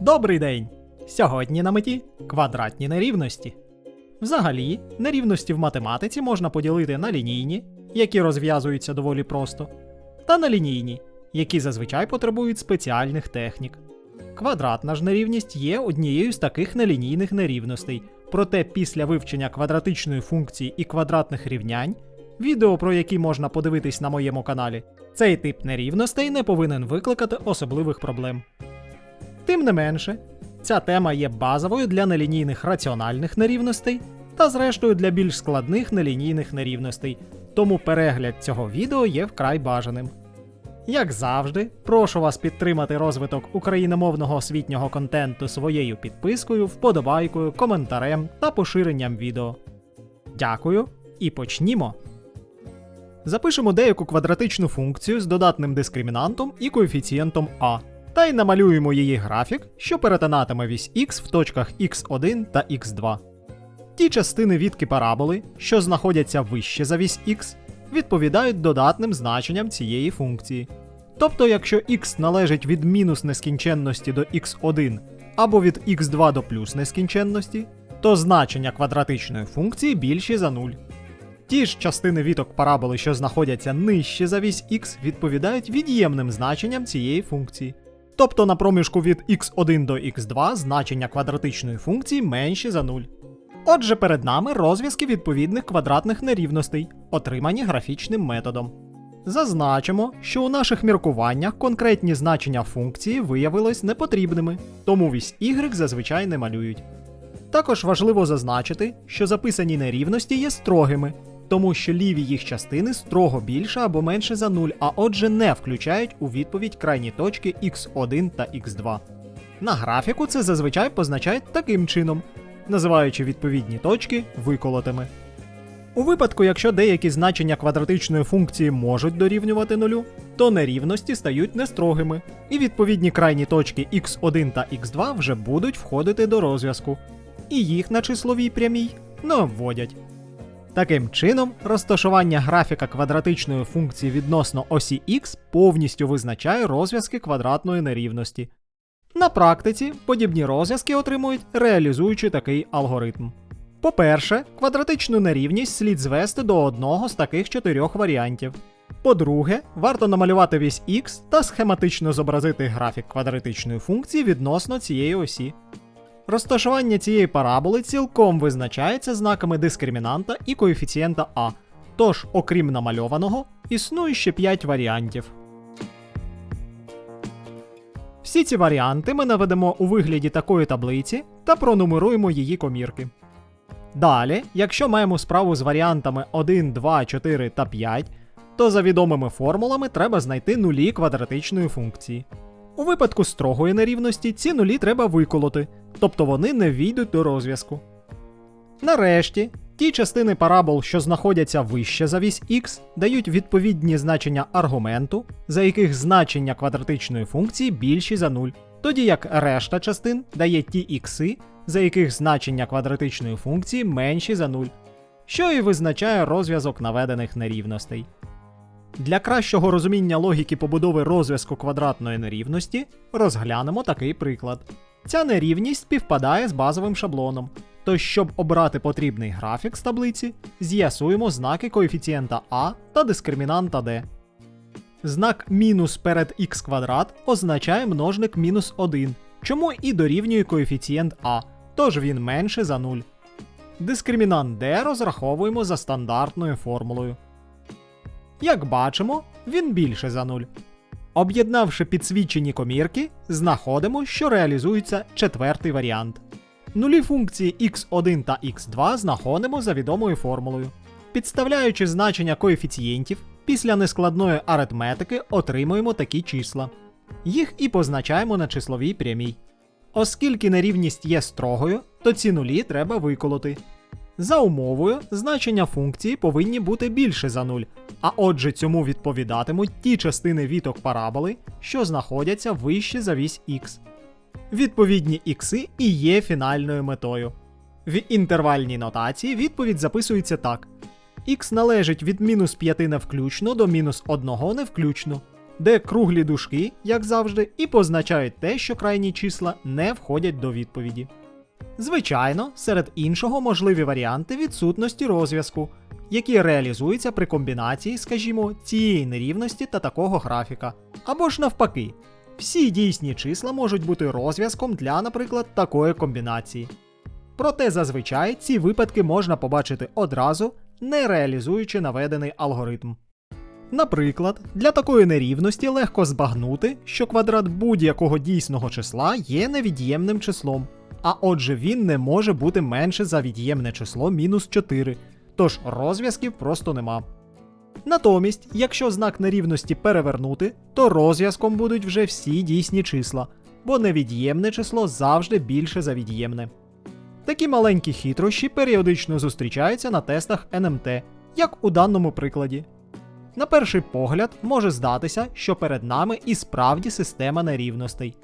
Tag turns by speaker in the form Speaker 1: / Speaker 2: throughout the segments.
Speaker 1: Добрий день! Сьогодні на меті квадратні нерівності. Взагалі, нерівності в математиці можна поділити на лінійні, які розв'язуються доволі просто, та на лінійні, які зазвичай потребують спеціальних технік. Квадратна ж нерівність є однією з таких нелінійних нерівностей, проте після вивчення квадратичної функції і квадратних рівнянь, відео про які можна подивитись на моєму каналі, цей тип нерівностей не повинен викликати особливих проблем. Тим не менше, ця тема є базовою для нелінійних раціональних нерівностей та, зрештою, для більш складних нелінійних нерівностей, тому перегляд цього відео є вкрай бажаним. Як завжди, прошу вас підтримати розвиток україномовного освітнього контенту своєю підпискою, вподобайкою, коментарем та поширенням відео. Дякую і почнімо. Запишемо деяку квадратичну функцію з додатним дискримінантом і коефіцієнтом а, та й намалюємо її графік, що перетинатиме вісь х в точках x1 та x2. Ті частини відки параболи, що знаходяться вище за вісь х, відповідають додатним значенням цієї функції. Тобто, якщо x належить від мінус нескінченності до x1 або від x2 до плюс нескінченності, то значення квадратичної функції більші за 0. Ті ж частини віток параболи, що знаходяться нижче за вісь х, відповідають від'ємним значенням цієї функції. Тобто на проміжку від x1 до x2 значення квадратичної функції менші за 0. Отже, перед нами розв'язки відповідних квадратних нерівностей, отримані графічним методом. Зазначимо, що у наших міркуваннях конкретні значення функції виявилось непотрібними, тому вісь y зазвичай не малюють. Також важливо зазначити, що записані нерівності є строгими, тому що ліві їх частини строго більше або менше за 0, а отже не включають у відповідь крайні точки x1 та x2. На графіку це зазвичай позначають таким чином, називаючи відповідні точки виколотими. У випадку, якщо деякі значення квадратичної функції можуть дорівнювати нулю, то нерівності стають нестрогими, і відповідні крайні точки x1 та x2 вже будуть входити до розв'язку, і їх на числовій прямій не обводять. Таким чином, розташування графіка квадратичної функції відносно осі x повністю визначає розв'язки квадратної нерівності. На практиці подібні розв'язки отримують, реалізуючи такий алгоритм. По-перше, квадратичну нерівність слід звести до одного з таких чотирьох варіантів. По-друге, варто намалювати вісь x та схематично зобразити графік квадратичної функції відносно цієї осі. Розташування цієї параболи цілком визначається знаками дискримінанта і коефіцієнта а. Тож, окрім намальованого, існує ще 5 варіантів. Всі ці варіанти ми наведемо у вигляді такої таблиці та пронумеруємо її комірки. Далі, якщо маємо справу з варіантами 1, 2, 4 та 5, то за відомими формулами треба знайти нулі квадратичної функції. У випадку строгої нерівності ці нулі треба виколоти, тобто вони не війдуть до розв'язку. Нарешті, ті частини парабол, що знаходяться вище за вісь х, дають відповідні значення аргументу, за яких значення квадратичної функції більші за 0, тоді як решта частин дає ті ікси, за яких значення квадратичної функції менші за 0, що і визначає розв'язок наведених нерівностей. Для кращого розуміння логіки побудови розв'язку квадратної нерівності розглянемо такий приклад. Ця нерівність співпадає з базовим шаблоном. Тож, щоб обрати потрібний графік з таблиці, з'ясуємо знаки коефіцієнта а та дискримінанта d. Знак мінус перед х квадрат означає множник мінус 1, чому і дорівнює коефіцієнт а, тож він менше за 0. Дискримінант d розраховуємо за стандартною формулою. Як бачимо, він більше за 0. Об'єднавши підсвічені комірки, знаходимо, що реалізується четвертий варіант. Нулі функції x1 та x2 знаходимо за відомою формулою. Підставляючи значення коефіцієнтів, після нескладної аритметики отримуємо такі числа. Їх і позначаємо на числовій прямій. Оскільки нерівність є строгою, то ці нулі треба виколоти. За умовою, значення функції повинні бути більше за 0, а отже цьому відповідатимуть ті частини віток параболи, що знаходяться вище за вісь х. Відповідні ікси і є фінальною метою. В інтервальній нотації відповідь записується так: х належить від мінус 5 не включно до мінус 1 не включно. де круглі дужки, як завжди, і позначають те, що крайні числа не входять до відповіді. Звичайно, серед іншого можливі варіанти відсутності розв'язку, які реалізуються при комбінації, скажімо, цієї нерівності та такого графіка. Або ж навпаки, всі дійсні числа можуть бути розв'язком для, наприклад, такої комбінації. Проте зазвичай ці випадки можна побачити одразу, не реалізуючи наведений алгоритм. Наприклад, для такої нерівності легко збагнути, що квадрат будь-якого дійсного числа є невід'ємним числом, а отже він не може бути менше за від'ємне число мінус 4, тож розв'язків просто нема. Натомість, якщо знак нерівності перевернути, то розв'язком будуть вже всі дійсні числа, бо невід'ємне число завжди більше за від'ємне. Такі маленькі хитрощі періодично зустрічаються на тестах НМТ, як у даному прикладі. На перший погляд може здатися, що перед нами і справді система нерівностей.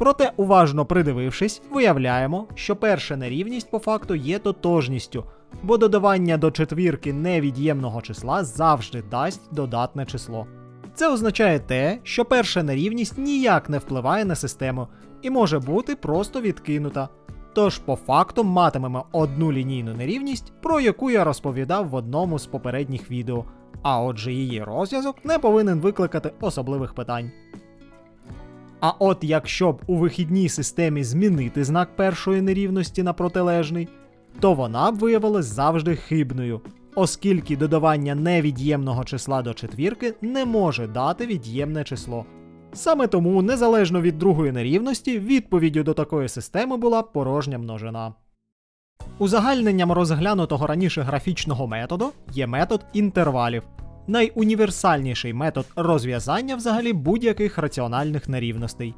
Speaker 1: Проте, уважно придивившись, виявляємо, що перша нерівність по факту є тотожністю, бо додавання до четвірки невід'ємного числа завжди дасть додатне число. Це означає те, що перша нерівність ніяк не впливає на систему і може бути просто відкинута. Тож, по факту, матимемо одну лінійну нерівність, про яку я розповідав в одному з попередніх відео, а отже, її розв'язок не повинен викликати особливих питань. А от якщо б у вихідній системі змінити знак першої нерівності на протилежний, то вона б виявилась завжди хибною, оскільки додавання невід'ємного числа до четвірки не може дати від'ємне число. Саме тому, незалежно від другої нерівності, відповіддю до такої системи була порожня множина. Узагальненням розглянутого раніше графічного методу є метод інтервалів, найуніверсальніший метод розв'язання взагалі будь-яких раціональних нерівностей.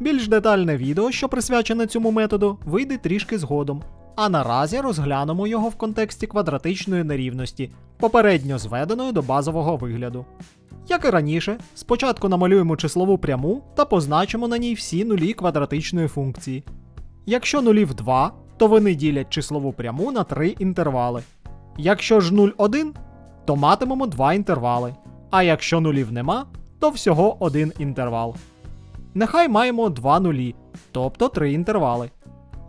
Speaker 1: Більш детальне відео, що присвячене цьому методу, вийде трішки згодом. А наразі розглянемо його в контексті квадратичної нерівності, попередньо зведеної до базового вигляду. Як і раніше, спочатку намалюємо числову пряму та позначимо на ній всі нулі квадратичної функції. Якщо нулів 2, то вони ділять числову пряму на три інтервали. Якщо ж 0 1, то матимемо два інтервали. А якщо нулів нема, то всього один інтервал. Нехай маємо два нулі, тобто три інтервали.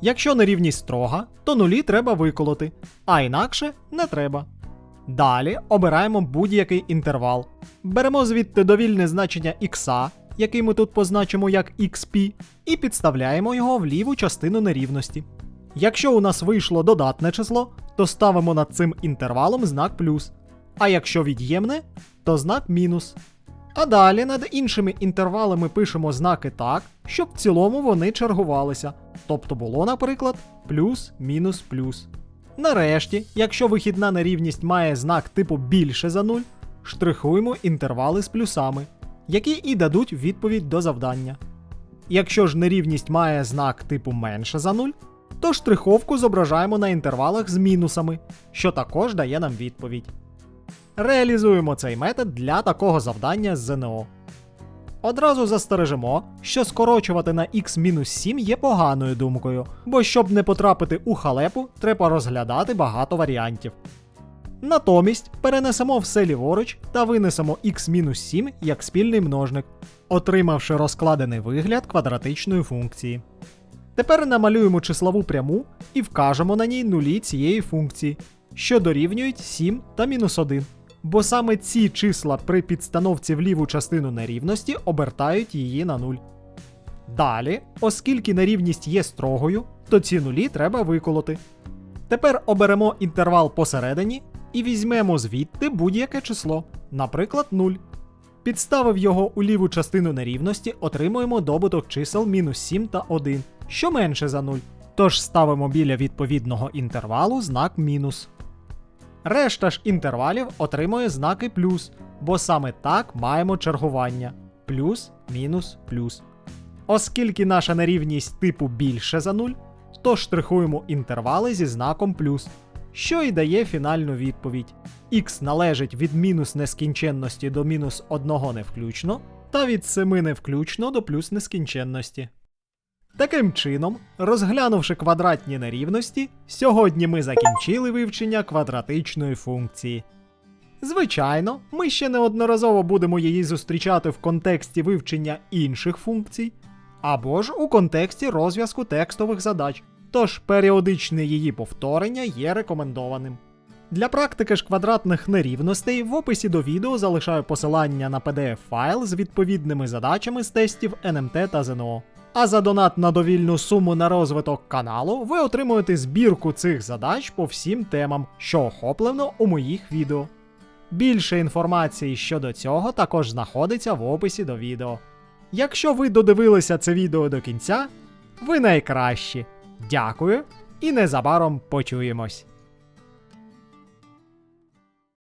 Speaker 1: Якщо нерівність строга, то нулі треба виколоти, а інакше не треба. Далі обираємо будь-який інтервал. Беремо звідти довільне значення х, який ми тут позначимо як xp, і підставляємо його в ліву частину нерівності. Якщо у нас вийшло додатне число, то ставимо над цим інтервалом знак плюс. А якщо від'ємне, то знак мінус. А далі над іншими інтервалами пишемо знаки так, щоб в цілому вони чергувалися. Тобто було, наприклад, плюс, мінус, плюс. Нарешті, якщо вихідна нерівність має знак типу більше за 0, штрихуємо інтервали з плюсами, які і дадуть відповідь до завдання. Якщо ж нерівність має знак типу менше за 0, то штриховку зображаємо на інтервалах з мінусами, що також дає нам відповідь. Реалізуємо цей метод для такого завдання з ЗНО. Одразу застережемо, що скорочувати на x-7 є поганою думкою, бо щоб не потрапити у халепу, треба розглядати багато варіантів. Натомість перенесемо все ліворуч та винесемо x-7 як спільний множник, отримавши розкладений вигляд квадратичної функції. Тепер намалюємо числову пряму і вкажемо на ній нулі цієї функції, що дорівнюють 7 та мінус 1 бо саме ці числа при підстановці в ліву частину нерівності обертають її на 0. Далі, оскільки нерівність є строгою, то ці нулі треба виколоти. Тепер оберемо інтервал посередині і візьмемо звідти будь-яке число, наприклад, 0. Підставив його у ліву частину нерівності, отримуємо добуток чисел мінус 7 та 1, що менше за 0. Тож ставимо біля відповідного інтервалу знак мінус. Решта ж інтервалів отримує знаки плюс, бо саме так маємо чергування плюс, мінус, плюс. Оскільки наша нерівність типу більше за 0, то штрихуємо інтервали зі знаком плюс, що і дає фінальну відповідь. Х належить від мінус нескінченності до мінус 1 не включно, та від 7 не включно до плюс нескінченності. Таким чином, розглянувши квадратні нерівності, сьогодні ми закінчили вивчення квадратичної функції. Звичайно, ми ще неодноразово будемо її зустрічати в контексті вивчення інших функцій, або ж у контексті розв'язку текстових задач, тож періодичне її повторення є рекомендованим. Для практики ж квадратних нерівностей в описі до відео залишаю посилання на PDF-файл з відповідними задачами з тестів НМТ та ЗНО. А за донат на довільну суму на розвиток каналу ви отримуєте збірку цих задач по всім темам, що охоплено у моїх відео. Більше інформації щодо цього також знаходиться в описі до відео. Якщо ви додивилися це відео до кінця, ви найкращі. Дякую і незабаром почуємось.